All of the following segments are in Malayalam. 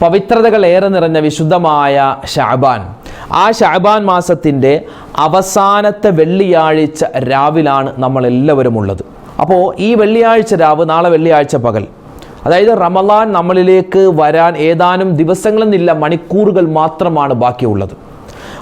പവിത്രതകൾ ഏറെ നിറഞ്ഞ വിശുദ്ധമായ ഷാബാൻ. ആ ഷാബാൻ മാസത്തിന്റെ അവസാനത്തെ വെള്ളിയാഴ്ച രാവിലാണ് നമ്മളെല്ലാവരും ഉള്ളത്. അപ്പോൾ ഈ വെള്ളിയാഴ്ച രാവ് നാളെ വെള്ളിയാഴ്ച പകൽ. അതായത് റമലാൻ നമ്മളിലേക്ക് വരാൻ ഏതാനും ദിവസങ്ങളെന്നില്ല മണിക്കൂറുകൾ മാത്രമാണ് ബാക്കിയുള്ളത്.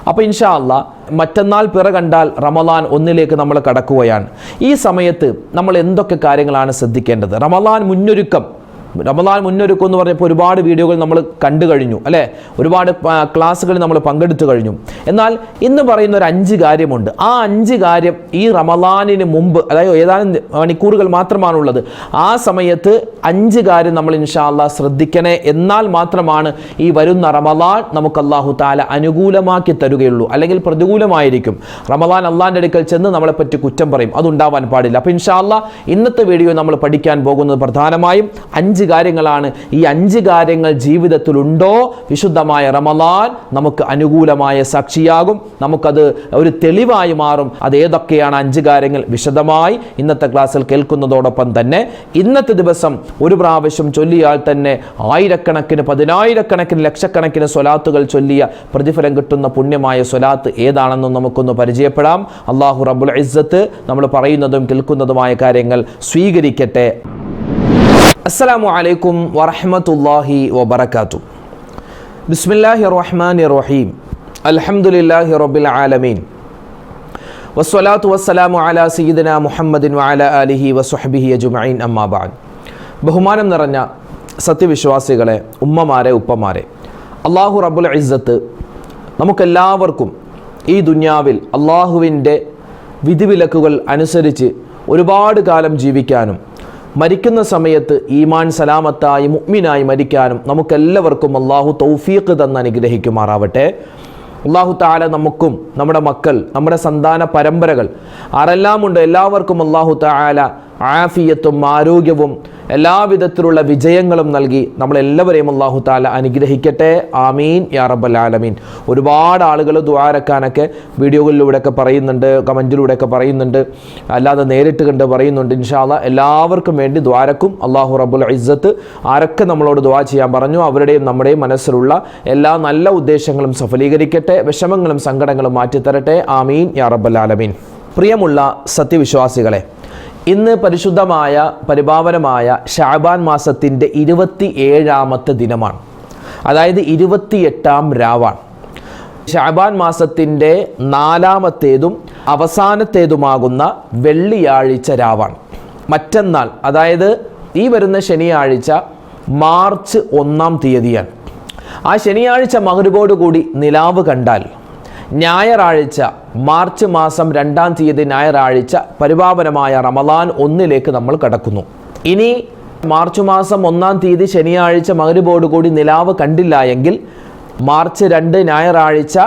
അപ്പോൾ ഇൻഷാ അല്ല മറ്റന്നാൾ പിറ കണ്ടാൽ റമലാൻ ഒന്നിലേക്ക് നമ്മൾ കടക്കുകയാണ്. ഈ സമയത്ത് നമ്മൾ എന്തൊക്കെ കാര്യങ്ങളാണ് ശ്രദ്ധിക്കേണ്ടത്? റമലാൻ മുന്നൊരുക്കം റമദാൻ മുന്നൊരുക്കം എന്ന് പറഞ്ഞപ്പോൾ ഒരുപാട് വീഡിയോകൾ നമ്മൾ കണ്ടു കഴിഞ്ഞു അല്ലേ? ഒരുപാട് ക്ലാസ്സുകൾ നമ്മൾ പങ്കെടുത്തു കഴിഞ്ഞു. എന്നാൽ ഇന്ന് പറയുന്ന ഒരു അഞ്ച് കാര്യമുണ്ട്. ആ അഞ്ച് കാര്യം ഈ റമദാനിന് മുമ്പ് അതായത് ഏതാനും മണിക്കൂറുകൾ മാത്രമാണുള്ളത്. ആ സമയത്ത് അഞ്ച് കാര്യം നമ്മൾ ഇൻഷാല്ല ശ്രദ്ധിക്കണേ. എന്നാൽ മാത്രമാണ് ഈ വരുന്ന റമദാൻ നമുക്ക് അള്ളാഹു താല അനുകൂലമാക്കി തരുകയുള്ളൂ. അല്ലെങ്കിൽ പ്രതികൂലമായിരിക്കും. റമദാൻ അള്ളാഹിന്റെ അടുക്കൽ ചെന്ന് നമ്മളെ പറ്റി കുറ്റം പറയും. അതുണ്ടാവാൻ പാടില്ല. അപ്പോൾ ഇൻഷാല്ല ഇന്നത്തെ വീഡിയോ നമ്മൾ പഠിക്കാൻ പോകുന്നത് പ്രധാനമായും അഞ്ച് കാര്യങ്ങളാണ്. ഈ അഞ്ച് കാര്യങ്ങൾ ജീവിതത്തിലുണ്ടോ? വിശുദ്ധമായ റമലാൻ നമുക്ക് അനുകൂലമായ സാക്ഷിയാകും. നമുക്കത് ഒരു തെളിവായി മാറും. അത് ഏതൊക്കെയാണ് അഞ്ച് കാര്യങ്ങൾ? വിശദമായി ഇന്നത്തെ ക്ലാസ്സിൽ കേൾക്കുന്നതോടൊപ്പം തന്നെ ഇന്നത്തെ ദിവസം ഒരു പ്രാവശ്യം ചൊല്ലിയാൽ തന്നെ ആയിരക്കണക്കിന് പതിനായിരക്കണക്കിന് ലക്ഷക്കണക്കിന് സ്വലാത്തുകൾ ചൊല്ലിയ പ്രതിഫലം കിട്ടുന്ന പുണ്യമായ സ്വലാത്ത് ഏതാണെന്നും നമുക്കൊന്ന് പരിചയപ്പെടാം. അള്ളാഹു റബുൽ ഇസ്സത്ത് നമ്മൾ പറയുന്നതും കേൾക്കുന്നതുമായ കാര്യങ്ങൾ സ്വീകരിക്കട്ടെ. അസ്സലാമു അലൈക്കും വറഹമത്തല്ലാഹി വബർക്കാത്തു ബിസ്മില്ലാഹി റഹ്മാൻ റഹീം അൽഹംദുലില്ലാഹി റബ്ബിൽ ആലമീൻ. വസ്വലാത്തു വസ്സലാമു അല സീദന മുഹമ്മദിൻ വഅല അലിഹി വസുഹബിഹി അജുമൈൻ അമ്മാബാൻ ബഹുമാനം നിറഞ്ഞ സത്യവിശ്വാസികളെ ഉമ്മമാരെ ഉപ്പമാരെ അള്ളാഹു റബുൽ ഇസ്സത്ത് നമുക്കെല്ലാവർക്കും ഈ ദുന്യാവിൽ അള്ളാഹുവിന്റെ വിധിവിലക്കുകൾ അനുസരിച്ച് ഒരുപാട് കാലം ജീവിക്കാനും മരിക്കുന്ന സമയത്ത് ഈമാൻ സലാമത്തായി മുഗ്മിനായി മരിക്കാനും നമുക്കെല്ലാവർക്കും അള്ളാഹു തൗഫീഖ് തന്ന് അനുഗ്രഹിക്കുമാറാവട്ടെ. അള്ളാഹു താല നമുക്കും നമ്മുടെ മക്കൾ നമ്മുടെ സന്താന പരമ്പരകൾ ആരെല്ലാമുണ്ട്? എല്ലാവർക്കും അള്ളാഹു താല ആഫിയത്തും ആരോഗ്യവും എല്ലാവിധത്തിലുള്ള വിജയങ്ങളും നൽകി നമ്മളെല്ലാവരെയും അള്ളാഹു താല അനുഗ്രഹിക്കട്ടെ. ആമീൻ. യാ റബ്ബൽ ആലമീൻ. ഒരുപാട് ആളുകൾ ദ്വാരക്കാനൊക്കെ വീഡിയോകളിലൂടെയൊക്കെ പറയുന്നുണ്ട് കമന്റിലൂടെയൊക്കെ പറയുന്നുണ്ട്. അല്ലാതെ നേരിട്ട് കണ്ട് പറയുന്നുണ്ട്. ഇൻഷാല്ല എല്ലാവർക്കും വേണ്ടി ദ്വാരക്കും അള്ളാഹു റബ്ബുൽ ഇസ്സത്ത് ആരൊക്കെ നമ്മളോട് ദ്വാ ചെയ്യാൻ പറഞ്ഞു അവരുടെയും നമ്മുടെയും മനസ്സിലുള്ള എല്ലാ നല്ല ഉദ്ദേശങ്ങളും സഫലീകരിക്കട്ടെ. വിഷമങ്ങളും സങ്കടങ്ങളും മാറ്റിത്തരട്ടെ. ആമീൻ. യാ റബ്ബൽ ആലമീൻ. പ്രിയമുള്ള സത്യവിശ്വാസികളെ ഇന്ന് പരിശുദ്ധമായ പരിപാവനമായ ഷാബാൻ മാസത്തിന്റെ ഇരുപത്തി ഏഴാമത്തെ ദിനമാണ്. അതായത് ഇരുപത്തിയെട്ടാം രാവാണ്. ഷാബാൻ മാസത്തിന്റെ നാലാമത്തേതും അവസാനത്തേതുമാകുന്ന വെള്ളിയാഴ്ച രാവാണ്. മറ്റന്നാൾ അതായത് ഈ വരുന്ന ശനിയാഴ്ച മാർച്ച് ഒന്നാം തീയതിയാണ്. ആ ശനിയാഴ്ച മകരുവോടുകൂടി നിലാവ് കണ്ടാൽ ഞായറാഴ്ച മാർച്ച് മാസം രണ്ടാം തീയതി ഞായറാഴ്ച പരിപാവനമായ റമദാൻ ഒന്നിലേക്ക് നമ്മൾ കടക്കുന്നു. ഇനി മാർച്ച് മാസം ഒന്നാം തീയതി ശനിയാഴ്ച മകരുബോട് കൂടി നിലാവ് കണ്ടില്ല എങ്കിൽ മാർച്ച് രണ്ട് ഞായറാഴ്ച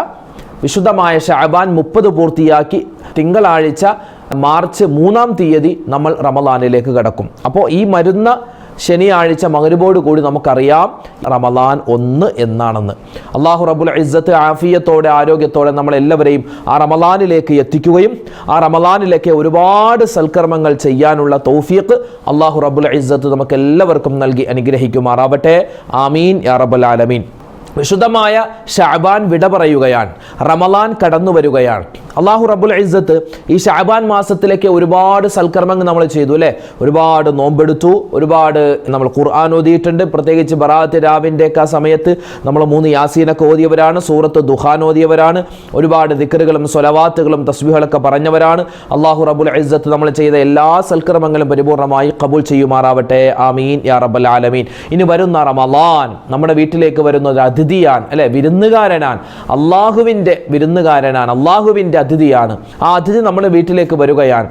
വിശുദ്ധമായ ഷാബാൻ മുപ്പത് പൂർത്തിയാക്കി തിങ്കളാഴ്ച മാർച്ച് മൂന്നാം തീയതി നമ്മൾ റമദാനിലേക്ക് കടക്കും. അപ്പോൾ ഈ മരുന്ന ശനിയാഴ്ച മകരുബോട് കൂടി നമുക്കറിയാം റമദാൻ ഒന്ന് എന്നാണെന്ന്. അള്ളാഹു റബുൽ ഇസ്സത്ത് ആഫിയത്തോടെ ആരോഗ്യത്തോടെ നമ്മളെല്ലാവരെയും ആ റമദാനിലേക്ക് എത്തിക്കുകയും ആ റമദാനിലേക്ക് ഒരുപാട് സൽക്കർമ്മങ്ങൾ ചെയ്യാനുള്ള തൗഫീഖ് അള്ളാഹു റബുൽ ഇസ്സത്ത് നമുക്ക് എല്ലാവർക്കും നൽകി അനുഗ്രഹിക്കുമാറാവട്ടെ. ആമീൻ യാ റബ്ബൽ ആലമീൻ. വിശുദ്ധമായ ഷാബാൻ വിട പറയുകയാണ്. റമലാൻ കടന്നു വരികയാണ് അള്ളാഹു റബുൽ ഇസ്സത്ത് ഈ ഷാബാൻ മാസത്തിലേക്ക് ഒരുപാട് സൽക്കർമ്മങ്ങൾ നമ്മൾ ചെയ്തു അല്ലേ? ഒരുപാട് നോമ്പെടുത്തു ഒരുപാട് നമ്മൾ ഖുർആൻ ഓതിയിട്ടുണ്ട്. പ്രത്യേകിച്ച് ബറാത്ത് രാവിന്റെ ഒക്കെ ആ സമയത്ത് നമ്മൾ മൂന്ന് യാസീനൊക്കെ ഓതിയവരാണ് സൂറത്ത് ദുഹാൻ ഓതിയവരാണ്. ഒരുപാട് ദിക്കറുകളും സ്വലവാത്തുകളും തസ്ബികളൊക്കെ പറഞ്ഞവരാണ്. അള്ളാഹു റബുൽ ഇസ്സത്ത് നമ്മൾ ചെയ്ത എല്ലാ സൽക്കർമ്മങ്ങളും പരിപൂർണമായി കബൂൽ ചെയ്യുമാറാവട്ടെ. ആമീൻ. യാ റബ്ബൽ ആലമീൻ. ഇനി വരുന്ന റമലാൻ നമ്മുടെ വീട്ടിലേക്ക് വരുന്ന ഒരു അതിഥിയാണ് അല്ലെ? വിരുന്നുകാരനാണ് അള്ളാഹുവിന്റെ വിരുന്നുകാരനാണ് അള്ളാഹുവിന്റെ അതിഥിയാണ്. ആ അതിഥി നമ്മുടെ വീട്ടിലേക്ക് വരികയാണ്.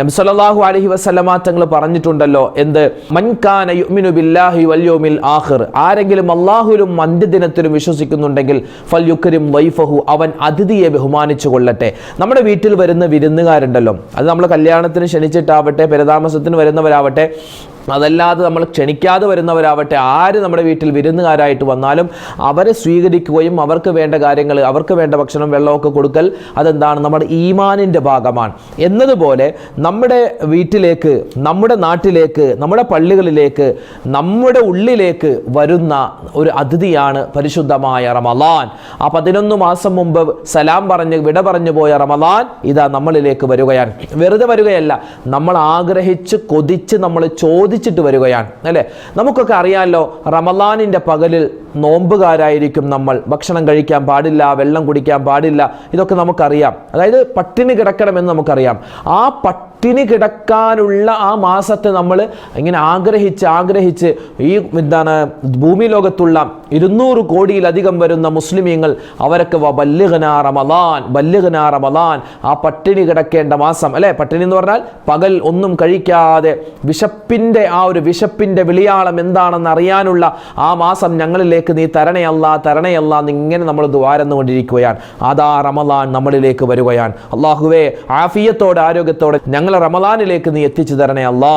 നബ്സലാഹു അലഹി വസല്ലമ തങ്ങൾ പറഞ്ഞിട്ടുണ്ടല്ലോ എന്ത്? മൻകാന യുമിനു ബില്ലാഹി വൽ യൗമിൽ ആഖിർ. ആരെങ്കിലും അള്ളാഹുലും അന്ത്യദിനത്തിലും വിശ്വസിക്കുന്നുണ്ടെങ്കിൽ ഫൽ യുക്കരിം വൈഫഹു അവൻ അതിഥിയെ ബഹുമാനിച്ചു കൊള്ളട്ടെ. നമ്മുടെ വീട്ടിൽ വരുന്ന വിരുന്നുകാരുണ്ടല്ലോ. അത് നമ്മൾ കല്യാണത്തിന് ക്ഷണിച്ചിട്ടാവട്ടെ പെരതാമസത്തിന് വരുന്നവരാവട്ടെ അതല്ലാതെ നമ്മൾ ക്ഷണിക്കാതെ വരുന്നവരാവട്ടെ ആര് നമ്മുടെ വീട്ടിൽ വിരുന്നുകാരായിട്ട് വന്നാലും അവരെ സ്വീകരിക്കുകയും അവർക്ക് വേണ്ട കാര്യങ്ങൾ അവർക്ക് വേണ്ട ഭക്ഷണം വെള്ളമൊക്കെ കൊടുക്കൽ അതെന്താണ്? നമ്മുടെ ഈമാനിന്റെ ഭാഗമാണ്. എന്നതുപോലെ നമ്മുടെ വീട്ടിലേക്ക് നമ്മുടെ നാട്ടിലേക്ക് നമ്മുടെ പള്ളികളിലേക്ക് നമ്മുടെ ഉള്ളിലേക്ക് വരുന്ന ഒരു അതിഥിയാണ് പരിശുദ്ധമായ റമലാൻ ആ പതിനൊന്ന് മാസം മുമ്പ് സലാം പറഞ്ഞ് വിട പറഞ്ഞു പോയ റമലാൻ ഇതാ നമ്മളിലേക്ക് വരികയാണ്. വെറുതെ വരികയല്ല നമ്മൾ ആഗ്രഹിച്ച് കൊതിച്ച് നമ്മൾ ചോദിച്ചിട്ട് വരികയാണ് അല്ലേ? നമുക്കൊക്കെ അറിയാമല്ലോ റമലാനിന്റെ പകലിൽ നോമ്പുകാരായിരിക്കും നമ്മൾ. ഭക്ഷണം കഴിക്കാൻ പാടില്ല വെള്ളം കുടിക്കാൻ പാടില്ല ഇതൊക്കെ നമുക്കറിയാം. അതായത് പട്ടിണി കിടക്കണമെന്ന് നമുക്കറിയാം. ആ പട്ടിണി കിടക്കാനുള്ള ആ മാസത്തെ നമ്മൾ ഇങ്ങനെ ആഗ്രഹിച്ച് ആഗ്രഹിച്ച് ഈ എന്താണ് ഭൂമി ലോകത്തുള്ള ഇരുന്നൂറ് കോടിയിലധികം വരുന്ന മുസ്ലിമീങ്ങൾ അവരൊക്കെ ബല്യഗന റമദാൻ ബല്യഗന റമദാൻ. ആ പട്ടിണി കിടക്കേണ്ട മാസം അല്ലേ? പട്ടിണി എന്ന് പറഞ്ഞാൽ പകൽ ഒന്നും കഴിക്കാതെ വിശപ്പിന്റെ ആ ഒരു വിശപ്പിന്റെ വിളിയാളം എന്താണെന്ന് അറിയാനുള്ള ആ മാസം ഞങ്ങളിലേക്ക് നീ തരണയല്ല തരണയല്ല എന്നിങ്ങനെ നമ്മൾ ദ്വാരന്നുകൊണ്ടിരിക്കുകയാണ്. അതാ റമദാൻ നമ്മളിലേക്ക് വരികയാണ്. അള്ളാഹുവേ ആഫിയത്തോടെ ആരോഗ്യത്തോടെ ഞങ്ങളെ റമലാനിലേക്ക് നീ എത്തിച്ചു തരണേ അല്ലാ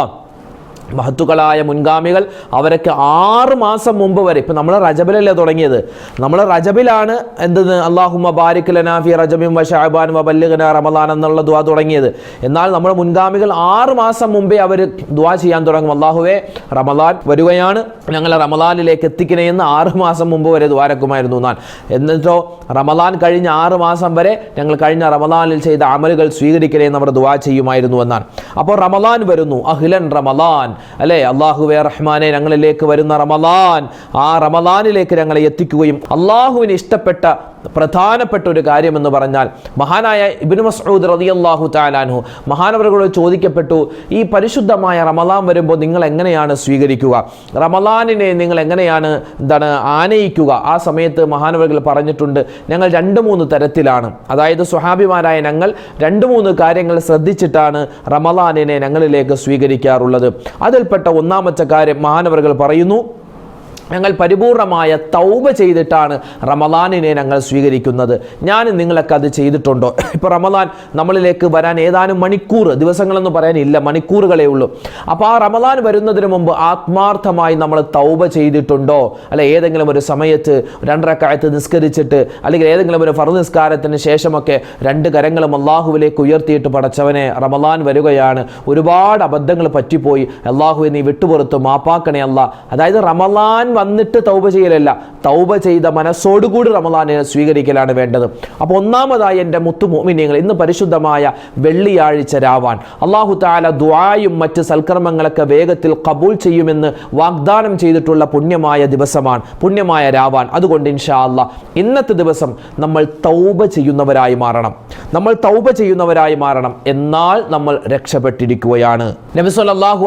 മഹത്തുക്കളായ മുൻഗാമികൾ അവരൊക്കെ ആറ് മാസം മുമ്പ് വരെ ഇപ്പം നമ്മൾ റജബിലല്ലേ തുടങ്ങിയത്? നമ്മൾ റജബിലാണ് എന്തെന്ന്? അള്ളാഹുമ ബാരിക് ലനാഫി റജബിം വഷാബാൻ വബല്ലുഖന റമദാൻ എന്നുള്ള ദുവാ തുടങ്ങിയത്. എന്നാൽ നമ്മുടെ മുൻഗാമികൾ ആറ് മാസം മുമ്പേ അവർ ദുവാ ചെയ്യാൻ തുടങ്ങും. അള്ളാഹുവേ റമദാൻ വരികയാണ്. ഞങ്ങളെ റമദാനിലേക്ക് എത്തിക്കണേ എന്ന് ആറ് മാസം മുമ്പ് വരെ ദ്വാരക്കുമായിരുന്നു ഞാൻ എന്നിട്ടോ റമദാൻ കഴിഞ്ഞ ആറ് മാസം വരെ ഞങ്ങൾ കഴിഞ്ഞ റമദാനിൽ ചെയ്ത അമലുകൾ സ്വീകരിക്കണേ എന്ന് അവർ ദുവാ ചെയ്യുമായിരുന്നു എന്നാണ് അപ്പോൾ റമദാൻ വരുന്നു. അഹ്ലൻ റമലാൻ അല്ലേ? അള്ളാഹുവെ റഹ്മാനെ ഞങ്ങളിലേക്ക് വരുന്ന റമലാൻ ആ റമലാനിലേക്ക് ഞങ്ങളെ എത്തിക്കുകയും അള്ളാഹുവിന് ഇഷ്ടപ്പെട്ട പ്രധാനപ്പെട്ട ഒരു കാര്യം എന്ന് പറഞ്ഞാൽ മഹാനായ ഇബിന് മസ്ഊദ് റളിയല്ലാഹു താലാൻഹു മഹാനവറുകളോട് ചോദിക്കപ്പെട്ടു ഈ പരിശുദ്ധമായ റമലാൻ വരുമ്പോൾ നിങ്ങൾ എങ്ങനെയാണ് സ്വീകരിക്കുക? റമലാനിനെ നിങ്ങൾ എങ്ങനെയാണ് എന്താണ് ആനയിക്കുക? ആ സമയത്ത് മഹാനവറുകൾ പറഞ്ഞിട്ടുണ്ട് ഞങ്ങൾ രണ്ട് മൂന്ന് തരത്തിലാണ്. അതായത് സ്വഹാബിമാരായ ഞങ്ങൾ രണ്ട് മൂന്ന് കാര്യങ്ങൾ ശ്രദ്ധിച്ചിട്ടാണ് റമലാനിനെ ഞങ്ങളിലേക്ക് സ്വീകരിക്കാറുള്ളത്. അതിൽപ്പെട്ട ഒന്നാമത്തെ കാര്യം മഹാനവറുകൾ പറയുന്നു ഞങ്ങൾ പരിപൂർണമായ തൗബ ചെയ്തിട്ടാണ് റമദാനിനെ ഞങ്ങൾ സ്വീകരിക്കുന്നത്. ഞാൻ നിങ്ങളൊക്കെ അത് ചെയ്തിട്ടുണ്ടോ? ഇപ്പോൾ റമദാൻ നമ്മളിലേക്ക് വരാൻ ഏതാനും മണിക്കൂർ ദിവസങ്ങളെന്ന് പറയാനില്ല മണിക്കൂറുകളേ ഉള്ളൂ. അപ്പോൾ ആ റമദാൻ വരുന്നതിന് മുമ്പ് ആത്മാർത്ഥമായി നമ്മൾ തൗബ ചെയ്തിട്ടുണ്ടോ? അല്ലെ ഏതെങ്കിലും ഒരു സമയത്ത് രണ്ടരക്കാലത്ത് നിസ്കരിച്ചിട്ട് അല്ലെങ്കിൽ ഏതെങ്കിലും ഒരു ഫറു നിസ്കാരത്തിന് ശേഷമൊക്കെ രണ്ട് കരങ്ങളും അള്ളാഹുവിലേക്ക് ഉയർത്തിയിട്ട് പടച്ചവനെ റമദാൻ വരികയാണ്. ഒരുപാട് അബദ്ധങ്ങൾ പറ്റിപ്പോയി. അള്ളാഹുവിനെ വിട്ടുപുറത്ത് മാപ്പാക്കണേ അല്ല അതായത് റമലാൻ വന്നിട്ട് തൗബ ചെയ്യലല്ല. തൗബ ചെയ്ത മനസ്സോടുകൂടി റമദാനെ സ്വീകരിക്കലാണ് വേണ്ടത്. അപ്പോൾ ഒന്നാമതായി എന്റെ മുത്തു മോമിനിയങ്ങൾ ഇന്ന് പരിശുദ്ധമായ വെള്ളിയാഴ്ച രാവാൻ. അള്ളാഹു താല ദ്വായും മറ്റ് സൽക്കർമ്മങ്ങളൊക്കെ വേഗത്തിൽ കബൂൾ ചെയ്യുമെന്ന് വാഗ്ദാനം ചെയ്തിട്ടുള്ള പുണ്യമായ ദിവസമാണ് പുണ്യമായ രാവാൻ. അതുകൊണ്ട് ഇൻഷാ അല്ല ഇന്നത്തെ ദിവസം നമ്മൾ തൗബ ചെയ്യുന്നവരായി മാറണം. നമ്മൾ തൗബ ചെയ്യുന്നവരായി മാറണം. എന്നാൽ നമ്മൾ രക്ഷപ്പെട്ടിരിക്കുകയാണ്. നബി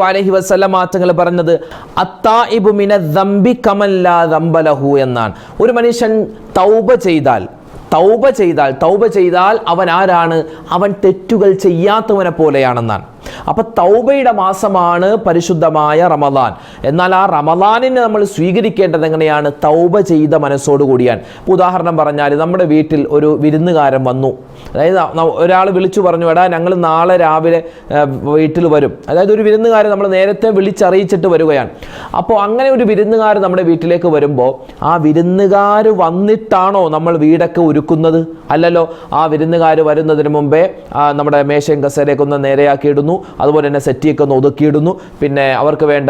അലഹി തങ്ങൾ പറഞ്ഞത് അത്താഇബു മിന ദംബി കമല്ലാ ദംബലഹു എന്നാണ്. ഒരു മനുഷ്യൻ തൗബ ചെയ്താൽ തൗബ ചെയ്താൽ തൗബ ചെയ്താൽ അവൻ ആരാണ്? അവൻ തെറ്റുകൾ ചെയ്യാത്തവനെ പോലെയാണെന്നാണ്. അപ്പൊ തൗബയുടെ മാസമാണ് പരിശുദ്ധമായ റമദാൻ. എന്നാൽ ആ റമദാനിനെ നമ്മൾ സ്വീകരിക്കേണ്ടത് എങ്ങനെയാണ്? തൗബ ചെയ്ത മനസ്സോട് കൂടിയാണ്. ഉദാഹരണം പറഞ്ഞാൽ നമ്മുടെ വീട്ടിൽ ഒരു വിരുന്നുകാരൻ വന്നു. അതായത് ഒരാൾ വിളിച്ചു പറഞ്ഞു എടാ ഞങ്ങൾ നാളെ രാവിലെ വീട്ടിൽ വരും. അതായത് ഒരു വിരുന്നുകാരൻ നമ്മൾ നേരത്തെ വിളിച്ചറിയിച്ചിട്ട് വരികയാണ്. അപ്പോൾ അങ്ങനെ ഒരു വിരുന്നുകാർ നമ്മുടെ വീട്ടിലേക്ക് വരുമ്പോൾ ആ വിരുന്നുകാർ വന്നിട്ടാണോ നമ്മൾ വീടൊക്കെ ഒരുക്കുന്നത്? അല്ലല്ലോ ആ വിരുന്നുകാർ വരുന്നതിന് മുമ്പേ നമ്മുടെ മേശയും കസേരയൊക്കെ ഒന്ന് നേരെയാക്കിയിടുന്നു അതുപോലെ തന്നെ സെറ്റിയൊക്കെ ഒന്ന് ഒതുക്കിയിടുന്നു പിന്നെ അവർക്ക് വേണ്ട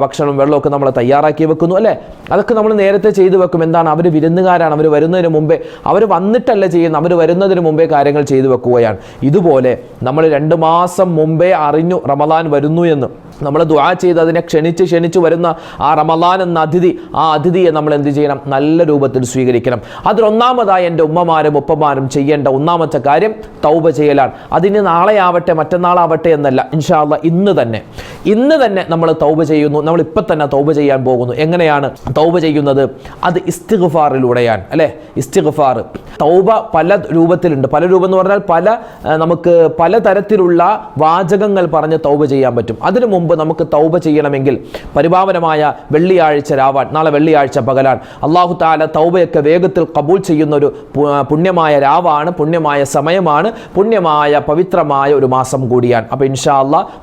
ഭക്ഷണം വെള്ളമൊക്കെ നമ്മൾ തയ്യാറാക്കി വെക്കുന്നു അല്ലേ? അതൊക്കെ നമ്മൾ നേരത്തെ ചെയ്തു വെക്കും. എന്താണ്? അവർ വിരുന്നുകാരാണ്. അവർ വരുന്നതിന് മുമ്പേ അവർ വന്നിട്ടല്ല ചെയ്യുന്നത് അവർ വരുന്നതിന് മുമ്പേ കാര്യങ്ങൾ ചെയ്തു വെക്കുകയാണ്. ഇതുപോലെ നമ്മൾ രണ്ട് മാസം മുമ്പേ അറിഞ്ഞു റമദാൻ വരുന്നു എന്ന്. നമ്മൾ ദുആ ചെയ്ത് അതിനെ ക്ഷണിച്ച് ക്ഷണിച്ച് വരുന്ന ആ റമദാൻ എന്ന അതിഥി ആ അതിഥിയെ നമ്മൾ എന്ത് ചെയ്യണം? നല്ല രൂപത്തിൽ സ്വീകരിക്കണം. അതിലൊന്നാമതായി എന്റെ ഉമ്മമാരും ഉപ്പമാരും ചെയ്യേണ്ട ഒന്നാമത്തെ കാര്യം തൗബ ചെയ്യലാണ്. അതിന് നാളെ ആവട്ടെ മറ്റന്നാളാവട്ടെ എന്നല്ല. ഇൻഷാല്ല ഇന്ന് തന്നെ. ഇന്ന് തന്നെ നമ്മൾ തൗബ ചെയ്യുന്നു. നമ്മൾ ഇപ്പം തന്നെ തൗബ ചെയ്യാൻ പോകുന്നു. എങ്ങനെയാണ് തൗബ ചെയ്യുന്നത്? അത് ഇസ്തിഗ്ഫാറിലൂടെയാണ് അല്ലേ? ഇസ്തിഗ്ഫാർ. തൗബ പല രൂപത്തിലുണ്ട്. പല രൂപം എന്ന് പറഞ്ഞാൽ പല നമുക്ക് പല തരത്തിലുള്ള വാചകങ്ങൾ പറഞ്ഞ് തൗബ ചെയ്യാൻ പറ്റും. അതിനു മുമ്പ് മുമ്പ് നമുക്ക് തൗബ ചെയ്യണമെങ്കിൽ പരിപാവനമായ വെള്ളിയാഴ്ച രാവാൻ നാളെ വെള്ളിയാഴ്ച പകലാൻ. അള്ളാഹു താല തൗബയൊക്കെ വേഗത്തിൽ കബൂൾ ചെയ്യുന്ന ഒരു പുണ്യമായ രാവാണ് പുണ്യമായ സമയമാണ് പുണ്യമായ പവിത്രമായ ഒരു മാസം കൂടിയാണ്. അപ്പോൾ ഇൻഷാ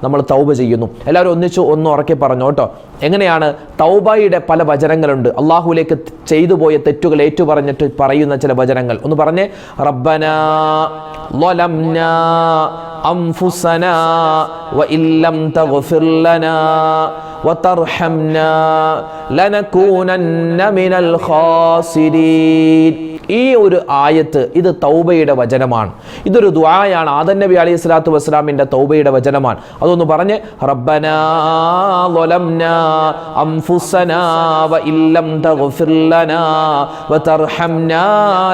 നമ്മൾ തൗബ ചെയ്യുന്നു. എല്ലാവരും ഒന്നിച്ചു ഒന്ന് ഉറക്കി പറഞ്ഞു കേട്ടോ എങ്ങനെയാണ്? തൗബയുടെ പല വചനങ്ങളുണ്ട്. അള്ളാഹുലേക്ക് ചെയ്തു പോയ തെറ്റുകൾ ഏറ്റുപറഞ്ഞിട്ട് പറയുന്ന ചില വചനങ്ങൾ. ഒന്ന് പറഞ്ഞേ റബ്ബന أنفسنا وإن لم تغفر لنا وترحمنا لنكونن من الخاسرين ഈ ഒരു ആയത്ത് ഇത് തൗബയുടെ വചനമാണ് ഇതൊരു ദുആയാണ് ആദൻ നബി അലൈഹി സ്വലാത്തു വസ്സലാമിന്റെ തൗബയുടെ വചനമാണ് അതൊന്ന് പറഞ്ഞ് റബ്ബനാ ظلمنا أنفسنا وإن لم تغفر لنا وترحمنا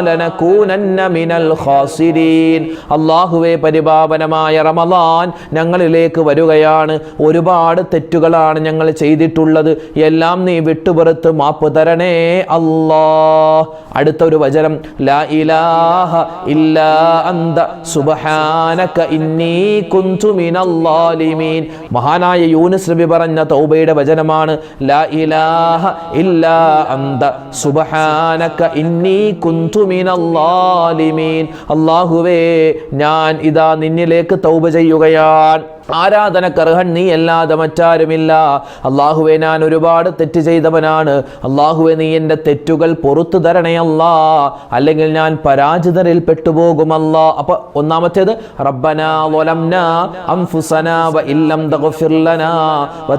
لنكونن من الخاسرين അള്ളാഹുവെ പരിപാവനമായ റമദാൻ ഞങ്ങളിലേക്ക് വരികയാണ് ഒരുപാട് തെറ്റുകളാണ് ഞങ്ങൾ ചെയ്തിട്ടുള്ളത് എല്ലാം നീ വിട്ടുപുറത്ത് മാപ്പ് തരണേ അല്ലാ അടുത്ത ഒരു വചനം ലാ ഇലാഹ ഇല്ലാ അന്ത സുബ്ഹാനക ഇന്നി കുന്തു മിനൽ ളാലിമീൻ മഹാനായ യൂനുസ് നബി പറഞ്ഞ തൗബയുടെ വചനമാണ് ലാ ഇലാഹ ഇല്ലാ അന്ത സുബ്ഹാനക ഇന്നി കുന്തു മിനൽ ളാലിമീൻ അല്ലാഹുവേ ഞാൻ ഇതാ നിന്നിലേക്ക് തൗബ ചെയ്യുകയാണ്. ആരാധനക്കർഹൻ നീ അല്ലാതെ മറ്റാരുമില്ല. അള്ളാഹുവെ ഞാൻ ഒരുപാട് തെറ്റ് ചെയ്തവനാണ്. അള്ളാഹുവെ നീ എന്റെ തെറ്റുകൾ പൊറത്തു തരണയല്ല അല്ലെങ്കിൽ ഞാൻ പരാജിതരിൽ പെട്ടുപോകുമല്ല അപ്പൊ ഒന്നാമത്തേത് വ ഇല്ലം വ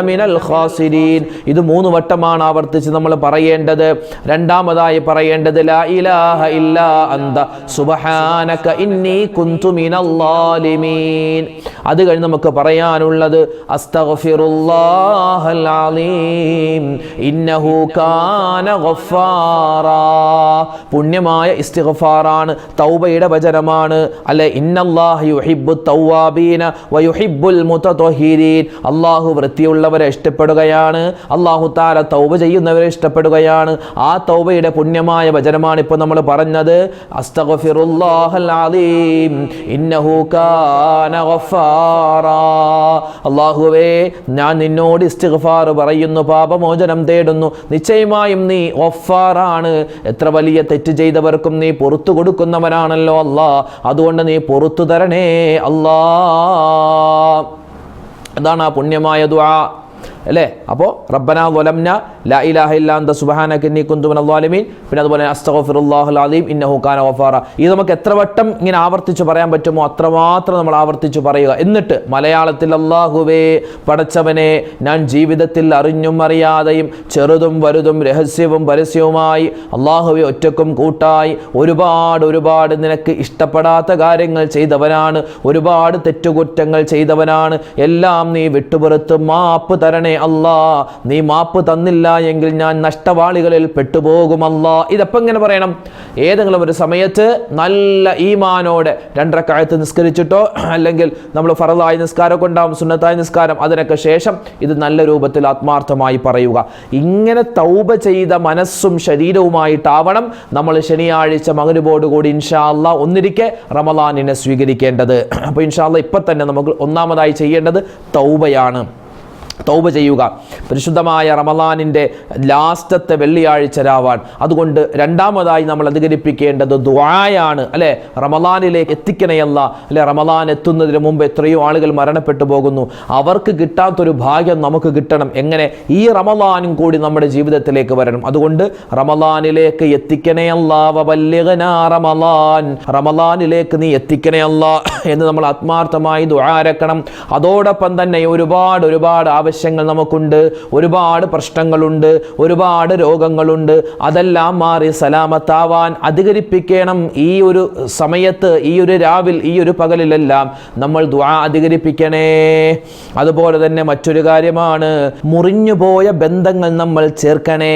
മിനൽ ഖാസിരീൻ. ഇത് മൂന്ന് വട്ടമാണ് ആവർത്തിച്ച് നമ്മൾ പറയേണ്ടത്. രണ്ടാമതായി പറയേണ്ടത് ലാ ഇലാഹ ഇല്ലാ അന്ത. സുബ്ഹാനക ഇന്നി കുന്തു മിനൽ ളാലിമീൻ അത് കഴിഞ്ഞ് നമുക്ക് പറയാനുള്ളത് അസ്തഗ്ഫിറുല്ലാഹൽ അലീം. ഇന്നഹു കാന ഗഫാറ. പുണ്യമായ ഇസ്തിഗ്ഫാറാണ് തൗബയുടെ വചനമാണ്. അല്ലെ ഇന്നല്ലാഹു യുഹിബ്ബു തൗവാബീന വയുഹിബ്ബുൽ മുതത്വഹിരീൻ അള്ളാഹു വൃത്തിയുള്ളവരെ ഇഷ്ടപ്പെടുകയാണ്. അള്ളാഹു തആല തൗബ ചെയ്യുന്നവരെ ഇഷ്ടപ്പെടുകയാണ്. ആ തൗബയുടെ പുണ്യമായ വചനമാണ് ഇപ്പോൾ നമ്മൾ പറഞ്ഞത്. അസ്തഗ്ഫിറുല്ലാഹൽ അലീം. ഇന്നഹു കാന അള്ളാഹുവേ ഞാൻ നിന്നോട് ഇസ്തിഗ്ഫാർ പറയുന്നു പാപമോചനം തേടുന്നു. നിശ്ചയമായും നീ ഒഫാറാണ് എത്ര വലിയ തെറ്റ് ചെയ്തവർക്കും നീ പുറത്തു കൊടുക്കുന്നവനാണല്ലോ അല്ലാ അതുകൊണ്ട് നീ പുറത്തു തരണേ അല്ലാ അതാണ് ആ പുണ്യമായ ദുആ. അല്ലേ? അപ്പോൾ റബ്ബന വലംന ലാ ഇലാഹ ഇല്ലാ അന്ത സുബ്ഹാനക ഇന്നി കുന്തു അലമീൻ പിന്നെ അതുപോലെ അസ്തഗ്ഫിറുല്ലാഹുൽ അലീം ഇന്നഹു കാന വഫാറ ഇത് നമുക്ക് എത്ര വട്ടം ഇങ്ങനെ ആവർത്തിച്ച് പറയാൻ പറ്റുമോ? അത്രമാത്രം നമ്മൾ ആവർത്തിച്ച് പറയുക. എന്നിട്ട് മലയാളത്തിൽ അള്ളാഹുവേ പടച്ചവനെ ഞാൻ ജീവിതത്തിൽ അറിഞ്ഞും അറിയാതെയും ചെറുതും വലുതും രഹസ്യവും പരസ്യവുമായി അള്ളാഹുവെ ഒറ്റക്കും കൂട്ടായി ഒരുപാട് ഒരുപാട് നിനക്ക് ഇഷ്ടപ്പെടാത്ത കാര്യങ്ങൾ ചെയ്തവനാണ്. ഒരുപാട് തെറ്റുകുറ്റങ്ങൾ ചെയ്തവനാണ്. എല്ലാം നീ വിട്ടുപുറത്ത് മാപ്പ് തരണേ അല്ലാ നീ മാപ്പ് തന്നില്ല എങ്കിൽ ഞാൻ നഷ്ടവാളികളിൽ പെട്ടുപോകുമല്ല ഇതെപ്പോൾ ഇങ്ങനെ പറയണം? ഏതെങ്കിലും ഒരു സമയത്ത് നല്ല ഈമാനോടെ രണ്ടരക്കാലത്ത് നിസ്കരിച്ചിട്ടോ അല്ലെങ്കിൽ നമ്മൾ ഫറലായ നിസ്കാരമൊക്കെ ഉണ്ടാവും സുന്നത്തായ നിസ്കാരം അതിനൊക്കെ ശേഷം ഇത് നല്ല രൂപത്തിൽ ആത്മാർത്ഥമായി പറയുക. ഇങ്ങനെ തൗബ ചെയ്ത മനസ്സും ശരീരവുമായിട്ടാവണം നമ്മൾ ശനിയാഴ്ച മകരുബോടുകൂടി ഇൻഷാ അല്ലാ ഒന്നിരിക്കെ റമലാനിനെ സ്വീകരിക്കേണ്ടത്. അപ്പോൾ ഇൻഷാല്ല ഇപ്പം തന്നെ നമുക്ക് ഒന്നാമതായി ചെയ്യേണ്ടത് തൗബയാണ്. തൗബ ചെയ്യുക. പരിശുദ്ധമായ റമലാനിന്റെ ലാസ്റ്റത്തെ വെള്ളിയാഴ്ച രാവാൻ. അതുകൊണ്ട് രണ്ടാമതായി നമ്മൾ അധികരിപ്പിക്കേണ്ടത് ദ്വായാണ് അല്ലെ? റമലാനിലേക്ക് എത്തിക്കണയല്ല. അല്ലെ? റമലാൻ എത്തുന്നതിന് മുമ്പ് എത്രയോ ആളുകൾ മരണപ്പെട്ടു പോകുന്നു. അവർക്ക് കിട്ടാത്തൊരു ഭാഗ്യം നമുക്ക് കിട്ടണം. എങ്ങനെ? ഈ റമലാനും കൂടി നമ്മുടെ ജീവിതത്തിലേക്ക് വരണം. അതുകൊണ്ട് റമലാനിലേക്ക് എത്തിക്കണയല്ല. നീ എത്തിക്കണയല്ല എന്ന് നമ്മൾ ആത്മാർത്ഥമായി ദ്വാരക്കണം അതോടൊപ്പം തന്നെ ഒരുപാട് ഒരുപാട് ആവശ്യങ്ങൾ നമുക്കുണ്ട്. ഒരുപാട് പ്രശ്നങ്ങളുണ്ട്. ഒരുപാട് രോഗങ്ങളുണ്ട്. അതെല്ലാം മാറി സലാമത്താവാൻ അധികരിപ്പിക്കണം ഈ ഒരു സമയത്ത് ഈ ഒരു രാവിൽ ഈ ഒരു പകലിലെല്ലാം നമ്മൾ ദ്വാ അധികരിപ്പിക്കണേ. അതുപോലെ തന്നെ മറ്റൊരു കാര്യമാണ് മുറിഞ്ഞുപോയ ബന്ധങ്ങൾ നമ്മൾ ചേർക്കണേ.